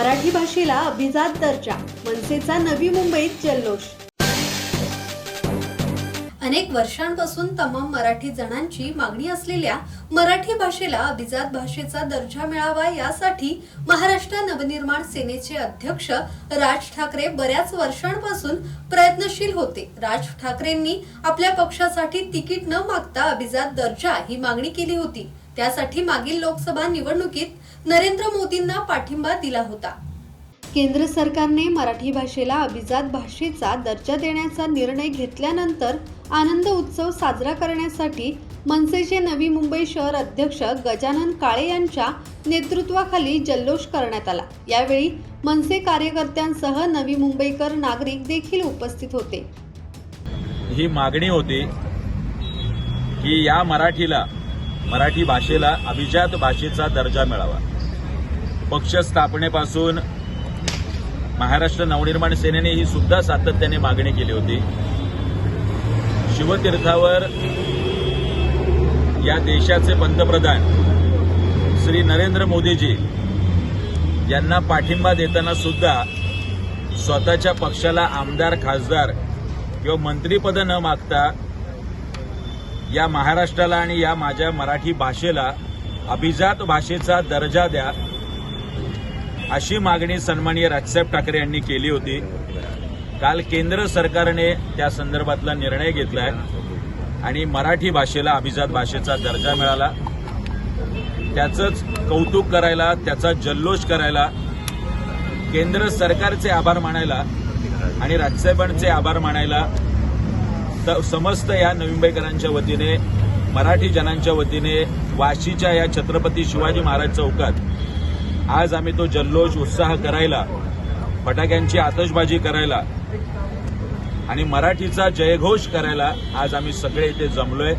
मराठी भाषेला अभिजात दर्जा मनसेचा नवी मुंबईत जल्लोष. अनेक वर्षांपासून तमाम मराठी जणांची मागणी असलेल्या मराठी भाषेला अभिजात भाषेचा दर्जा मिळावा यासाठी महाराष्ट्र नवनिर्माण सेनेचे अध्यक्ष राज ठाकरे बऱ्याच वर्षांपासून प्रयत्नशील होते. राज ठाकरेंनी आपल्या पक्षासाठी तिकीट न मागता अभिजात दर्जा ही मागणी केली होती. त्यासाठी मागील लोकसभा निवडणुकीत नरेंद्र मोदींना पाठिंबा दिला होता. केंद्र सरकारने मराठी भाषेला अभिजात भाषेचा दर्जा देण्याचा निर्णय घेतल्यानंतर आनंद उत्सव साजरा करण्यासाठी मनसेचे नवी मुंबई शहर अध्यक्ष गजानन काळे यांच्या नेतृत्वाखाली जल्लोष करण्यात आला. यावेळी मनसे कार्यकर्त्यांसह नवी मुंबईकर नागरिक देखील उपस्थित होते. ही मागणी होती की या मराठीला मराठी भाषेला अभिजात भाषेचा दर्जा मिळावा. पक्ष स्थापनेपासून महाराष्ट्र नवनिर्माण सेनेने ही सुद्धा सातत्याने मागणी केली होती. शिवतीर्थावर या देशाचे पंतप्रधान श्री नरेंद्र मोदीजी यांना पाठिंबा देताना सुद्धा स्वतःच्या पक्षाला आमदार खासदार किंवा मंत्रीपद न मागता या महाराष्ट्राला आणि या माझ्या मराठी भाषेला अभिजात भाषेचा दर्जा द्या अशी मागणी सन्माननीय राजसाहेब ठाकरे यांनी केली होती. काल केंद्र सरकारने त्या संदर्भातला निर्णय घेतलाय आणि मराठी भाषेला अभिजात भाषेचा दर्जा मिळाला. त्याचंच कौतुक करायला त्याचा जल्लोष करायला केंद्र सरकारचे आभार मानायला आणि राजसाहेबांचे आभार मानायला तर समस्त या नवी मुंबईकरांच्या वतीने मराठी जनांच्या वतीने वाशीच्या या छत्रपती शिवाजी महाराज चौकात आज आम्ही तो जल्लोष उत्साह करायला फटाक्यांची आतषबाजी करायला आणि मराठीचा जयघोष करायला आज आम्ही सगळे इथे जमलोय.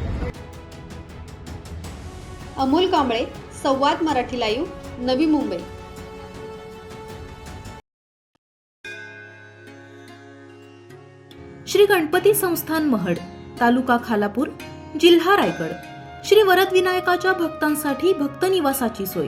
अमोल कांबळे संवाद मराठी लाईव्ह नवी मुंबई. श्री गणपती संस्थान महड तालुका खालापूर जिल्हा रायगड. श्री वरद विनायकाच्या भक्तांसाठी भक्त निवासाची सोय.